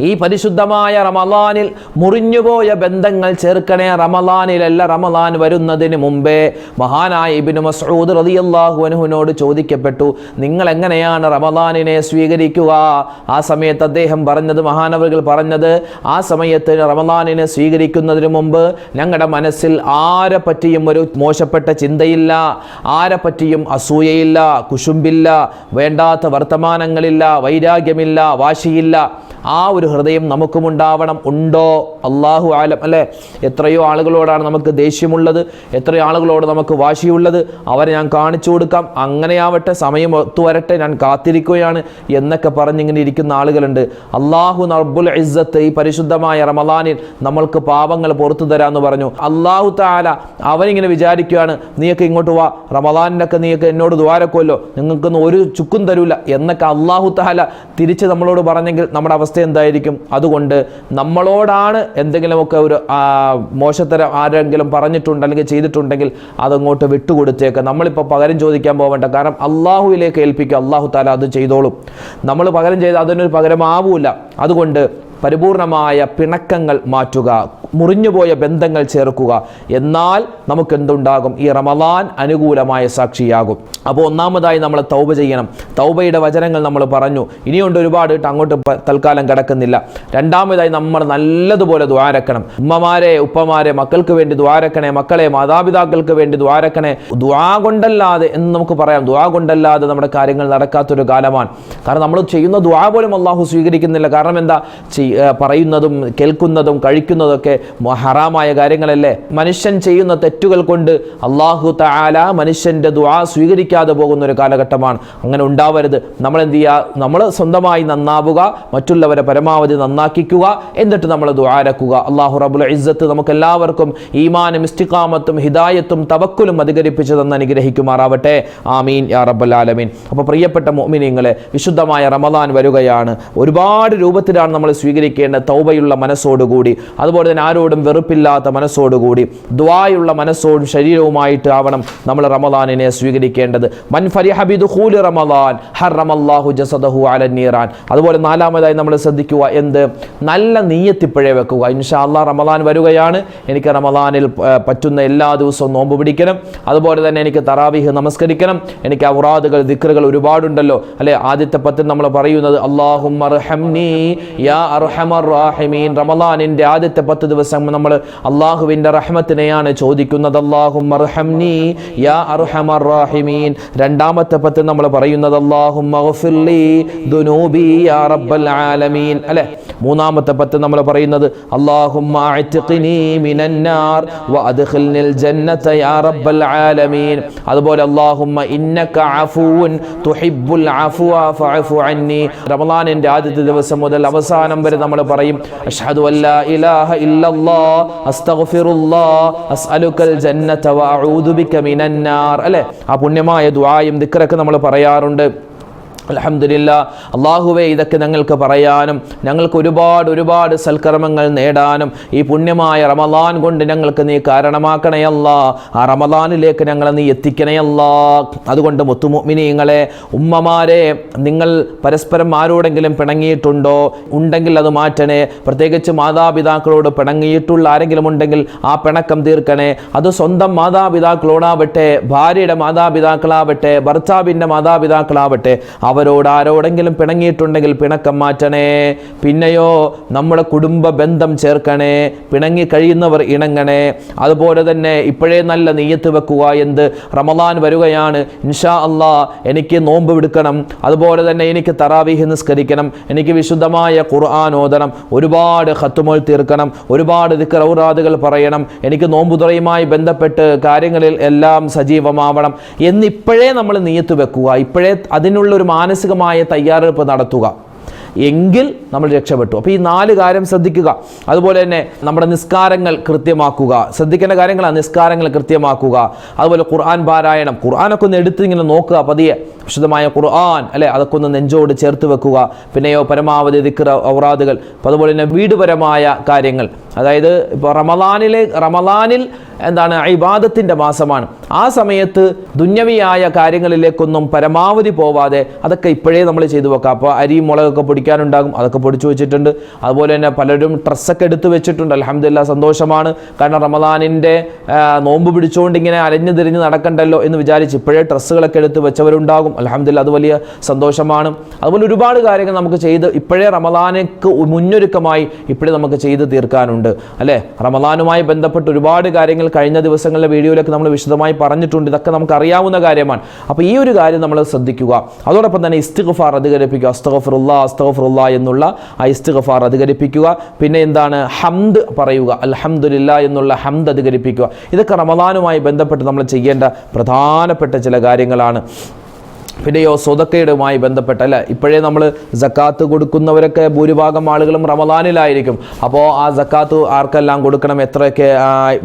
ഈ പരിശുദ്ധമായ റമലാനിൽ മുറിഞ്ഞുപോയ ബന്ധങ്ങൾ ചേർക്കണേ. റമലാനിലല്ല റമലാൻ വരുന്നതിന് മുമ്പേ മഹാനായ ഇബിന് മസൂദ് റളിയല്ലാഹു അൻഹുവിനോട് ചോദിക്കപ്പെട്ടു നിങ്ങൾ എങ്ങനെയാണ് റമദാനിനെ സ്വീകരിക്കുക? ആ സമയത്ത് അദ്ദേഹം പറഞ്ഞത് മഹാനവകൾ പറഞ്ഞത് ആ സമയത്ത് റമദാനിനെ സ്വീകരിക്കുന്നതിന് മുമ്പ് ഞങ്ങളുടെ മനസ്സിൽ ആരെ പറ്റിയും ഒരു മോശപ്പെട്ട ചിന്തയില്ല ആരെ പറ്റിയും അസൂയയില്ല കുശുമ്പില്ല വേണ്ടാത്ത വർത്തമാനങ്ങളില്ല വൈരാഗ്യമില്ല വാശിയില്ല. ആ ഒരു ഹൃദയം നമുക്കുമുണ്ടാവണം ഉണ്ടോ? അള്ളാഹു ആലം. അല്ലേ? എത്രയോ ആളുകളോടാണ് നമുക്ക് ദേഷ്യമുള്ളത് എത്രയോ ആളുകളോട് നമുക്ക് വാശിയുള്ളത്. അവരെ ഞാൻ കാണിച്ചു കൊടുക്കാം. അങ്ങനെയാവട്ടെ സമയം ഒത്തുവരട്ടെ ഞാൻ കാത്തിരിക്കുകയാണ് എന്നൊക്കെ പറഞ്ഞിങ്ങനെ ഇരിക്കുന്ന ആളുകളുണ്ട്. അള്ളാഹു നർബുൽ ഇസ്സത്ത് ഈ പരിശുദ്ധമായ റമലാനിൽ നമ്മൾക്ക് പാപങ്ങൾ പുറത്തു തരാമെന്ന് പറഞ്ഞു. അള്ളാഹു താല അവനിങ്ങനെ വിചാരിക്കുകയാണ് നീയൊക്കെ ഇങ്ങോട്ട് വാ റമലാനിനൊക്കെ നീയൊക്കെ എന്നോട് ദ്വാരക്കുമല്ലോ നിങ്ങൾക്കൊന്നും ഒരു ചുക്കും തരൂല എന്നൊക്കെ അള്ളാഹു താല തിരിച്ച് നമ്മളോട് പറഞ്ഞെങ്കിൽ നമ്മുടെ അവസ്ഥ എന്തായിരിക്കും? അതുകൊണ്ട് നമ്മളോടാണ് എന്തെങ്കിലുമൊക്കെ ഒരു മോശത്തരം ആരെങ്കിലും പറഞ്ഞിട്ടുണ്ട് അല്ലെങ്കിൽ ചെയ്തിട്ടുണ്ടെങ്കിൽ അതങ്ങോട്ട് വിട്ടുകൊടുത്തേക്ക്. നമ്മളിപ്പോൾ പകരം ചോദിക്കാൻ പോകേണ്ട കാരണം അള്ളാഹുവിലേക്ക് ഏൽപ്പിക്കുക അള്ളാഹു താല അത് ചെയ്തോളും. നമ്മൾ പകരം ചെയ്ത് അതിനൊരു പകരമാവൂല അതുകൊണ്ട് പരിപൂർണമായ പിണക്കങ്ങൾ മാറ്റുക മുറിഞ്ഞുപോയ ബന്ധങ്ങൾ ചേർക്കുക. എന്നാൽ നമുക്ക് എന്തുണ്ടാകും? ഈ റമദാൻ അനുകൂലമായ സാക്ഷിയാകും. അപ്പോൾ ഒന്നാമതായി നമ്മൾ തൗബ ചെയ്യണം. തൗബയുടെ വചനങ്ങൾ നമ്മൾ പറഞ്ഞു. ഇനിയുണ്ട് ഒരുപാട് അങ്ങോട്ട് തൽക്കാലം കിടക്കുന്നില്ല. രണ്ടാമതായി നമ്മൾ നല്ലതുപോലെ ദ്വാരക്കണം ഉമ്മമാരെ ഉപ്പമാരെ മക്കൾക്ക് വേണ്ടി ദ്വാരക്കണേ മക്കളെ മാതാപിതാക്കൾക്ക് വേണ്ടി ദ്വാരക്കണേ ദ്വാ കൊണ്ടല്ലാതെ എന്ന് നമുക്ക് പറയാം. ദ്വാ കൊണ്ടല്ലാതെ നമ്മുടെ കാര്യങ്ങൾ നടക്കാത്തൊരു കാലമാണ്. കാരണം നമ്മൾ ചെയ്യുന്ന ദ്വാ പോലും അള്ളാഹു സ്വീകരിക്കുന്നില്ല. കാരണം എന്താ? പറയുന്നതും കേൾക്കുന്നതും കഴിക്കുന്നതൊക്കെ ഹറാമായ കാര്യങ്ങളല്ലേ? മനുഷ്യൻ ചെയ്യുന്ന തെറ്റുകൾ കൊണ്ട് അള്ളാഹു താല മനുഷ്യന്റെ ദ്വാ സ്വീകരിക്കാതെ പോകുന്ന ഒരു കാലഘട്ടമാണ്. അങ്ങനെ ഉണ്ടാവരുത്. നമ്മൾ എന്ത് ചെയ്യുക നമ്മൾ സ്വന്തമായി നന്നാവുക മറ്റുള്ളവരെ പരമാവധി നന്നാക്കിക്കുക എന്നിട്ട് നമ്മൾ ദ്വാരക്കുക അള്ളാഹു റബുൽ ഇസ്സത്ത് നമുക്ക് എല്ലാവർക്കും ഈമാനും ഇസ്തിഖാമത്തും ഹിദായത്തും തവക്കുലും അധികരിപ്പിച്ചു തന്ന് അനുഗ്രഹിക്കുമാറാവട്ടെ. ആമീൻ യാ റബ്ബൽ ആലമീൻ. അപ്പോൾ പ്രിയപ്പെട്ട മോമിനിങ്ങളെ വിശുദ്ധമായ റമദാൻ വരികയാണ്. ഒരുപാട് രൂപത്തിലാണ് നമ്മൾ സ്വീകരിക്കേണ്ടത് തൗബയുള്ള മനസ്സോടുകൂടി അതുപോലെ തന്നെ ആരോടും വെറുപ്പില്ലാത്ത മനസ്സോടുകൂടി ദ്വായുള്ള മനസ്സോടും ശരീരവുമായിട്ട് ആവണം നമ്മൾ റമദാനിനെ സ്വീകരിക്കേണ്ടത്. മൻ ജസദഹു അതുപോലെ നാലാമതായി നമ്മൾ ശ്രദ്ധിക്കുക എന്ത്? നല്ല നീയത്തിപ്പോഴേ വെക്കുക. ഇൻഷാ അള്ളാഹ് റമദാൻ വരികയാണ്. എനിക്ക് റമദാനിൽ പറ്റുന്ന എല്ലാ ദിവസവും നോമ്പ് പിടിക്കണം. അതുപോലെ തന്നെ എനിക്ക് തറാവിഹ് നമസ്കരിക്കണം. എനിക്ക് ഔറാദുകൾ ദിക്റുകൾ ഒരുപാടുണ്ടല്ലോ. അല്ലെ? ആദ്യത്തെ പത്തിൽ നമ്മൾ പറയുന്നത് അള്ളാഹും യാ അർഹമർ റാഹിമീൻ. ആദ്യത്തെ പത്ത് ദിവസം നമ്മൾ അള്ളാഹുവിന്റെ റഹ്മത്തിനെയാണ് ചോദിക്കുന്നത്. അള്ളാഹും യാ അർഹമർ റാഹിമീൻ. രണ്ടാമത്തെ പത്ത് നമ്മൾ പറയുന്നത് അള്ളാഹും ദുനൂബി യാ റബ്ബൽ ആലമീൻ. അല്ലെ? മൂന്നാമത്തെ പത്ത് നമ്മൾ പറയുന്നത് അള്ളാഹും അതുപോലെ അള്ളാഹുമ്മ ഇന്നക അഫൂൻ തുഹിബ്ബുൽ അഫ്വ ഫഅഫു അന്നി. റമളാനിന്റെ ആദ്യത്തെ ദിവസം മുതൽ അവസാനം വരെ നമ്മൾ പറയും. അഷ്ഹദു അല്ലാ ഇലാഹ ഇല്ലല്ലാഹ് അസ്തഗ്ഫിറുല്ലാഹ് അസ്അലുക്കൽ ജന്നത വഅഊദു ബിക മിനന്നാർ അല്ലേ? ആ പുണ്യമായ ദുആയും ദിക്റൊക്കെ നമ്മൾ പറയാറുണ്ട്. അലഹമില്ല അള്ളാഹുവെ ഇതൊക്കെ ഞങ്ങൾക്ക് പറയാനും ഞങ്ങൾക്ക് ഒരുപാട് ഒരുപാട് സൽക്കർമ്മങ്ങൾ നേടാനും ഈ പുണ്യമായ റമലാൻ കൊണ്ട് ഞങ്ങൾക്ക് നീ കാരണമാക്കണയല്ല ആ റമലാനിലേക്ക് ഞങ്ങളെ നീ എത്തിക്കണയല്ല അതുകൊണ്ട് മുത്തുമുമിനിങ്ങളെ ഉമ്മമാരെ നിങ്ങൾ പരസ്പരം ആരോടെങ്കിലും പിണങ്ങിയിട്ടുണ്ടോ? ഉണ്ടെങ്കിൽ അത് മാറ്റണേ. പ്രത്യേകിച്ച് മാതാപിതാക്കളോട് പിണങ്ങിയിട്ടുള്ള ആരെങ്കിലും ഉണ്ടെങ്കിൽ ആ പിണക്കം തീർക്കണേ. അത് സ്വന്തം മാതാപിതാക്കളോടാവട്ടെ ഭാര്യയുടെ മാതാപിതാക്കളാവട്ടെ ഭർത്താവിന്റെ മാതാപിതാക്കളാവട്ടെ അവരോട് ആരോടെങ്കിലും പിണങ്ങിയിട്ടുണ്ടെങ്കിൽ പിണക്കം മാറ്റണേ. പിന്നെയോ നമ്മുടെ കുടുംബ ബന്ധം ചേർക്കണേ. പിണങ്ങി കഴിയുന്നവർ ഇണങ്ങണേ. അതുപോലെ തന്നെ ഇപ്പോഴേ നല്ല നീയത്ത് വെക്കുക എന്ത് റമദാൻ വരികയാണ്. ഇൻഷാ അള്ളാ എനിക്ക് നോമ്പ് വിടുക്കണം. അതുപോലെ തന്നെ എനിക്ക് തറാവീഹ് നിസ്കരിക്കണം. എനിക്ക് വിശുദ്ധമായ ഖുർആൻ ഓതണം. ഒരുപാട് ഹത്തുമോൾ തീർക്കണം. ഒരുപാട് ദിക്റൗറാദുകൾ പറയണം. എനിക്ക് നോമ്പുതുറയുമായി ബന്ധപ്പെട്ട് കാര്യങ്ങളിൽ എല്ലാം സജീവമാവണം. എന്നിപ്പോഴേ നമ്മൾ നീയത്ത് വെക്കുക. ഇപ്പോഴേ അതിനുള്ള ഒരു മാനസികമായ തയ്യാറെടുപ്പ് നടത്തുക. എങ്കിൽ നമ്മൾ രക്ഷപ്പെട്ടു. അപ്പോൾ ഈ നാല് കാര്യം ശ്രദ്ധിക്കുക. അതുപോലെ തന്നെ നമ്മുടെ നിസ്കാരങ്ങൾ കൃത്യമാക്കുക. ശ്രദ്ധിക്കേണ്ട കാര്യങ്ങളാണ് നിസ്കാരങ്ങൾ കൃത്യമാക്കുക. അതുപോലെ ഖുർആൻ പാരായണം. ഖുർആനൊക്കെ ഒന്ന് എടുത്ത് ഇങ്ങനെ നോക്കുക പതിയെ. വിശുദ്ധമായ ഖുർആൻ അല്ലെ? അതൊക്കെ ഒന്ന് നെഞ്ചോട് ചേർത്ത് വെക്കുക. പിന്നെയോ പരമാവധി ദിക്ര ഔറാദുകൾ. അതുപോലെ തന്നെ വീടുപരമായ കാര്യങ്ങൾ. അതായത് ഇപ്പോൾ റമദാനിലെ റമദാനിൽ എന്താണ് ഇബാദത്തിന്റെ മാസമാണ്. ആ സമയത്ത് ദുന്യവിയായ കാര്യങ്ങളിലേക്കൊന്നും പരമാവധി പോവാതെ അതൊക്കെ ഇപ്പോഴേ നമ്മൾ ചെയ്തു വെക്കാം അപ്പോൾ അരിയും മുളകൊക്കെ പൊടിക്കാനുണ്ടാകും അതൊക്കെ പൊടിച്ചു വെച്ചിട്ടുണ്ട്. അതുപോലെ തന്നെ പലരും ഡ്രസ്സൊക്കെ എടുത്തു വെച്ചിട്ടുണ്ട്. അലഹമില്ല സന്തോഷമാണ്. കാരണം റമദാനിന്റെ നോമ്പ് പിടിച്ചുകൊണ്ട് ഇങ്ങനെ അലഞ്ഞു തിരിഞ്ഞ് നടക്കണ്ടല്ലോ എന്ന് വിചാരിച്ച് ഇപ്പോഴേ ഡ്രസ്സുകളൊക്കെ എടുത്ത് വെച്ചവരുണ്ടാകും. അലഹമില്ല അത് വലിയ സന്തോഷമാണ്. അതുപോലെ ഒരുപാട് കാര്യങ്ങൾ നമുക്ക് ചെയ്ത് ഇപ്പോഴേ റമദാനക്ക് മുന്നൊരുക്കമായി ഇപ്പോഴേ നമുക്ക് ചെയ്ത് തീർക്കാനുണ്ട്. അല്ലേ? റമദാനുമായി ബന്ധപ്പെട്ട് ഒരുപാട് കാര്യങ്ങൾ കഴിഞ്ഞ ദിവസങ്ങളിലെ വീഡിയോയിലൊക്കെ നമ്മൾ വിശദമായി പറഞ്ഞിട്ടുണ്ട്. ഇതൊക്കെ നമുക്ക് അറിയാവുന്ന കാര്യമാണ്. അപ്പോൾ ഈ ഒരു കാര്യം നമ്മൾ ശ്രദ്ധിക്കുക. അതോടൊപ്പം തന്നെ ഇസ്തിഗ്ഫാർ അധികരിപ്പിക്കുക. അസ്തഗഫറുല്ല അസ്തഗഫറുല്ല എന്നുള്ള ആ ഇസ്തിഗ്ഫാർ അധികരിപ്പിക്കുക. പിന്നെ എന്താണ്? ഹംദ് പറയുക. അൽഹംദുലില്ല എന്നുള്ള ഹംദ് അധികരിപ്പിക്കുക. ഇതൊക്കെ റമദാനുമായി ബന്ധപ്പെട്ട് നമ്മൾ ചെയ്യേണ്ട പ്രധാനപ്പെട്ട ചില കാര്യങ്ങളാണ്. പിന്നെയോ സ്വതക്കയുടെയുമായി ബന്ധപ്പെട്ട അല്ലേ? ഇപ്പോഴേ നമ്മൾ ജക്കാത്ത് കൊടുക്കുന്നവരൊക്കെ ഭൂരിഭാഗം ആളുകളും റമദാനിലായിരിക്കും. അപ്പോൾ ആ ജക്കാത്ത് ആർക്കെല്ലാം കൊടുക്കണം എത്രയൊക്കെ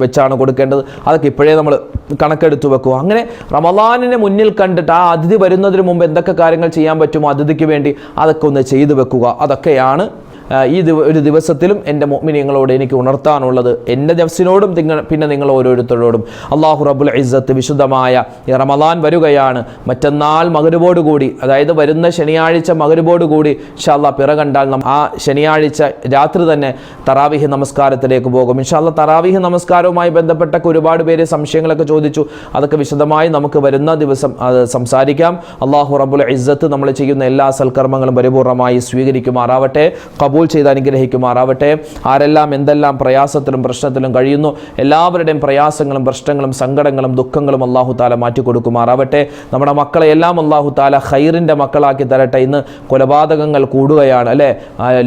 വെച്ചാണ് കൊടുക്കേണ്ടത്? അതൊക്കെ ഇപ്പോഴേ നമ്മൾ കണക്കെടുത്ത് വെക്കുക അങ്ങനെ റമദാനിനെ മുന്നിൽ കണ്ടിട്ട് ആ അതിഥി വരുന്നതിന് മുമ്പ് എന്തൊക്കെ കാര്യങ്ങൾ ചെയ്യാൻ പറ്റുമോ അതിഥിക്ക് വേണ്ടി അതൊക്കെ ഒന്ന് ചെയ്തു വെക്കുക. അതൊക്കെയാണ് ഈ ഒരു ദിവസത്തിലും എന്റെ മോമിനിയങ്ങളോട് എനിക്ക് ഉണർത്താനുള്ളത് എന്റെ നഫ്സിനോടും നിങ്ങൾ പിന്നെ നിങ്ങൾ ഓരോരുത്തരോടും. അള്ളാഹു റബുൽ ഇസ്സത്ത് വിശുദ്ധമായ റമദാൻ വരികയാണ്. മറ്റന്നാൾ കൂടി അതായത് വരുന്ന ശനിയാഴ്ച കൂടി ഇൻഷാല്ല പിറ കണ്ടാൽ നം- ആ ശനിയാഴ്ച രാത്രി തന്നെ തറാവിഹ് നമസ്കാരത്തിലേക്ക് പോകും. ഇൻഷാല്ല തറാവിഹ് നമസ്കാരവുമായി ബന്ധപ്പെട്ടൊക്കെ ഒരുപാട് പേര് സംശയങ്ങളൊക്കെ ചോദിച്ചു. അതൊക്കെ വിശദമായി നമുക്ക് വരുന്ന ദിവസം അത് സംസാരിക്കാം. അള്ളാഹു റബുൽ ഇസ്സത്ത് നമ്മൾ ചെയ്യുന്ന എല്ലാ സൽക്കർമ്മങ്ങളും പരിപൂർണമായി സ്വീകരിക്കുമാറാവട്ടെ. കബൂൽ ചെയ്ത് അനുഗ്രഹിക്കുമാറാവട്ടെ. ആരെല്ലാം എന്തെല്ലാം പ്രയാസത്തിലും പ്രശ്നത്തിലും കഴിയുന്നു എല്ലാവരുടെയും പ്രയാസങ്ങളും പ്രശ്നങ്ങളും സങ്കടങ്ങളും ദുഃഖങ്ങളും അള്ളാഹു താല മാറ്റിക്കൊടുക്കുമാറാവട്ടെ. നമ്മുടെ മക്കളെ എല്ലാം അള്ളാഹു താല ഹൈറിന്റെ മക്കളാക്കി തരട്ടെ. ഇന്ന് കൊലപാതകങ്ങൾ കൂടുകയാണ് അല്ലേ?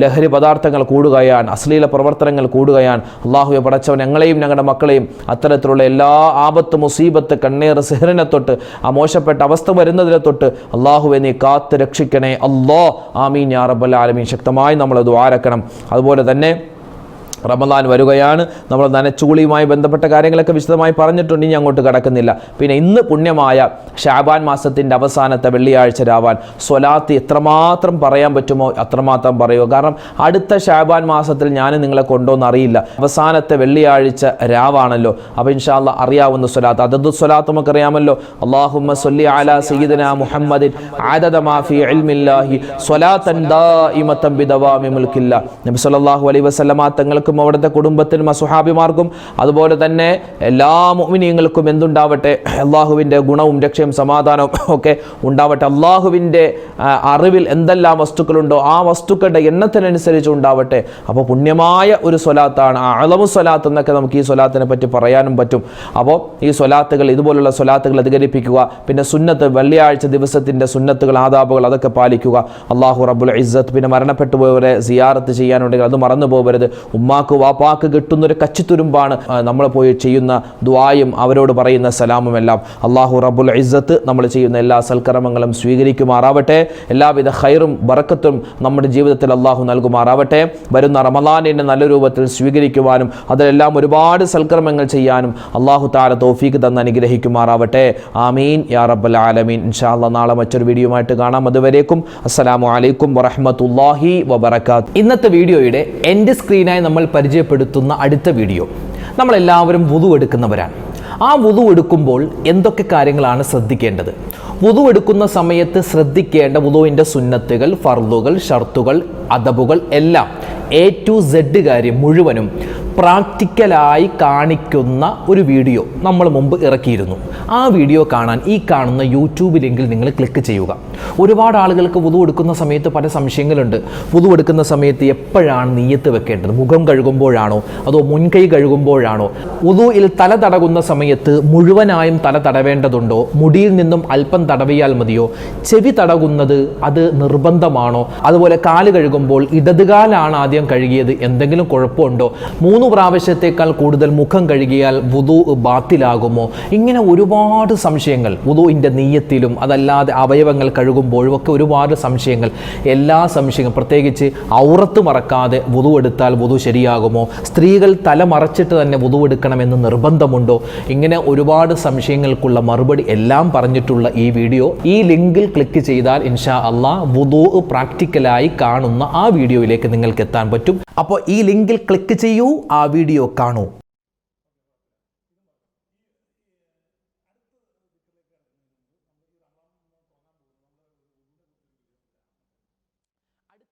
ലഹരി പദാർത്ഥങ്ങൾ കൂടുകയാണ് അശ്ലീല പ്രവർത്തനങ്ങൾ കൂടുകയാണ്. അള്ളാഹുവെ പടച്ചവൻ ഞങ്ങളെയും ഞങ്ങളുടെ മക്കളെയും അത്തരത്തിലുള്ള എല്ലാ ആപത്ത് മുസീബത്ത് കണ്ണീർ സെഹറിനെ തൊട്ട് ആ മോശപ്പെട്ട അവസ്ഥ വരുന്നതിനെ തൊട്ട് അള്ളാഹുവെ നീ കാത്ത് രക്ഷിക്കണേ. അല്ലോ ആമീൻ യാ റബ്ബൽ ആലമീൻ. ശക്തമായി നമ്മൾ ദ്വാരക്കണം. അതുപോലെ തന്നെ റമദാൻ വരികയാണ്. നമ്മൾ നനച്ചുകുളിയുമായി ബന്ധപ്പെട്ട കാര്യങ്ങളൊക്കെ വിശദമായി പറഞ്ഞിട്ടുണ്ട്. ഇനി അങ്ങോട്ട് കടക്കുന്നില്ല. പിന്നെ ഇന്ന് പുണ്യമായ ഷാബാൻ മാസത്തിന്റെ അവസാനത്തെ വെള്ളിയാഴ്ച രാവാൻ സ്വലാത്ത് എത്രമാത്രം പറയാൻ പറ്റുമോ അത്രമാത്രം പറയുക. കാരണം അടുത്ത ഷാബാൻ മാസത്തിൽ ഞാൻ നിങ്ങളെ കൊണ്ടോന്ന് അറിയില്ല. അവസാനത്തെ വെള്ളിയാഴ്ച രാവാണല്ലോ. അപ്പോൾ ഇൻഷാല്ല അറിയാവുന്ന സ്വലാത്ത്. അതത് സ്വലാത്ത് നമുക്ക് അറിയാമല്ലോ അള്ളാഹുമ്മ സല്ലി അലാ സയ്യിദന മുഹമ്മദിൻ ആദദ സ്വലാത്തൻ ദായിമത്തൻ ബിദവാമി മുൽക്കില്ല നബി സല്ലല്ലാഹു അലൈഹി വസല്ലമ തങ്ങൾക്കും അവിടുത്തെ കുടുംബത്തിനും അസുഹാബിമാർക്കും അതുപോലെ തന്നെ എല്ലാ മുഅ്മിനീങ്ങൾക്കും എന്തുണ്ടാവട്ടെ അള്ളാഹുവിന്റെ ഗുണവും രക്ഷയും സമാധാനവും ഒക്കെ ഉണ്ടാവട്ടെ. അള്ളാഹുവിന്റെ അറിവിൽ എന്തെല്ലാം വസ്തുക്കളുണ്ടോ ആ വസ്തുക്കളുടെ എണ്ണത്തിനനുസരിച്ച് ഉണ്ടാവട്ടെ. അപ്പോൾ പുണ്യമായ ഒരു സ്വലാത്താണ് അളവ് സ്വലാത്ത് എന്നൊക്കെ നമുക്ക് ഈ സ്വലാത്തിനെ പറ്റി പറയാനും പറ്റും. അപ്പോൾ ഈ സ്വലാത്തുകൾ ഇതുപോലുള്ള സ്വലാത്തുകൾ അധികരിപ്പിക്കുക പിന്നെ സുന്നത്ത് വെള്ളിയാഴ്ച ദിവസത്തിന്റെ സുന്നത്തുകൾ ആദാബുകൾ അതൊക്കെ പാലിക്കുക. അള്ളാഹു റബുൽ ഇസ്സത്ത് പിന്നെ മരണപ്പെട്ടു പോയവരെ സിയാറത്ത് ചെയ്യാനുണ്ടെങ്കിൽ അത് മറന്നു പോകരുത് ഉമ്മാക്ക് വാപ്പാക്ക് കിട്ടുന്നൊരു കച്ചിത്തുരുമ്പാണ് നമ്മൾ പോയി ചെയ്യുന്ന ദ്വായും അവരോട് പറയുന്ന സലാമും എല്ലാം അള്ളാഹു റബുൽ ഇസ്സത്ത് നമ്മൾ ചെയ്യുന്ന എല്ലാ സൽക്കർമ്മങ്ങളും സ്വീകരിക്കുമാറാവട്ടെ. എല്ലാവിധ ഹൈറും ബറക്കത്തും നമ്മുടെ ജീവിതത്തിൽ അള്ളാഹു നൽകുമാറാവട്ടെ. വരുന്ന റമദാനിനെ നല്ല രൂപത്തിൽ സ്വീകരിക്കുവാനും അതിലെല്ലാം ഒരുപാട് സൽക്കർമ്മങ്ങൾ ചെയ്യാനും അള്ളാഹു താര തോഫീക്ക് തന്ന് അനുഗ്രഹിക്കുമാറാവട്ടെ. ആമീൻ. യാ റബ്ബൽ ആലമീൻ. ഇൻഷാല്ല നാളെ മറ്റൊരു വീഡിയോയുമായിട്ട് കാണാം. അതുവരേക്കും അസ്സലാമു അലൈക്കും വറഹ്മത്തുള്ളാഹി വബറകാത്ത് ഇന്നത്തെ വീഡിയോയുടെ എന്റെ സ്ക്രീനായി നമ്മൾ പരിചയപ്പെടുത്തുന്ന അടുത്ത വീഡിയോ. നമ്മളെല്ലാവരും വുതു എടുക്കുന്നവരാണ്. ആ വുതു എടുക്കുമ്പോൾ എന്തൊക്കെ കാര്യങ്ങളാണ് ശ്രദ്ധിക്കേണ്ടത്? വുതു എടുക്കുന്ന സമയത്ത് ശ്രദ്ധിക്കേണ്ട വുതുവിന്റെ സുന്നത്തുകൾ ഫർദുകൾ ഷർത്തുകൾ അദബുകൾ എല്ലാം എ ടു സെഡ് കാര്യം മുഴുവനും പ്രാക്ടിക്കലായി കാണിക്കുന്ന ഒരു വീഡിയോ നമ്മൾ മുമ്പ് ഇറക്കിയിരുന്നു. ആ വീഡിയോ കാണാൻ ഈ കാണുന്ന യൂട്യൂബ് ലിങ്കിൽ നിങ്ങൾ ക്ലിക്ക് ചെയ്യുക. ഒരുപാട് ആളുകൾക്ക് വുതു എടുക്കുന്ന സമയത്ത് പല സംശയങ്ങളുണ്ട്. വുതു എടുക്കുന്ന സമയത്ത് എപ്പോഴാണ് നീയത്ത് വെക്കേണ്ടത്? മുഖം കഴുകുമ്പോഴാണോ? അതോ മുൻകൈ കഴുകുമ്പോഴാണോ? വുതുയിൽ തല തടകുന്ന സമയത്ത് മുഴുവനായും തല തടവേണ്ടതുണ്ടോ? മുടിയിൽ നിന്നും അല്പം തടവിയാൽ മതിയോ? ചെവി തടകുന്നത് അത് നിർബന്ധമാണോ? അതുപോലെ കാൽ കഴുകുമ്പോൾ ഇടതുകാലാണ് ആദ്യം കഴുകിയത്? എന്തെങ്കിലും കുഴപ്പമുണ്ടോ? മൂന്ന് പ്രാവശ്യത്തേക്കാൾ കൂടുതൽ മുഖം കഴുകിയാൽ വുതു ബാത്തിലാകുമോ? ഇങ്ങനെ ഒരുപാട് സംശയങ്ങൾ വുതുവിന്റെ നീയത്തിലും അതല്ലാതെ അവയവങ്ങൾ കഴുകുമ്പോഴും ഒക്കെ ഒരുപാട് സംശയങ്ങൾ. എല്ലാ സംശയങ്ങളും പ്രത്യേകിച്ച് ഔറത്ത് മറക്കാതെ വുതു എടുത്താൽ വുതു ശരിയാകുമോ? സ്ത്രീകൾ തല മറച്ചിട്ട് തന്നെ വുതു എടുക്കണമെന്ന് നിർബന്ധമുണ്ടോ? ഇങ്ങനെ ഒരുപാട് സംശയങ്ങൾക്കുള്ള മറുപടി എല്ലാം പറഞ്ഞിട്ടുള്ള ഈ വീഡിയോ ഈ ലിങ്കിൽ ക്ലിക്ക് ചെയ്താൽ ഇൻഷാ അള്ളാ വുതു പ്രാക്ടിക്കലായി കാണുന്ന ആ വീഡിയോയിലേക്ക് നിങ്ങൾക്ക് എത്താൻ പറ്റും. അപ്പോൾ ഈ ലിങ്കിൽ ക്ലിക്ക് ചെയ്യൂ ആ വീഡിയോ കാണൂ.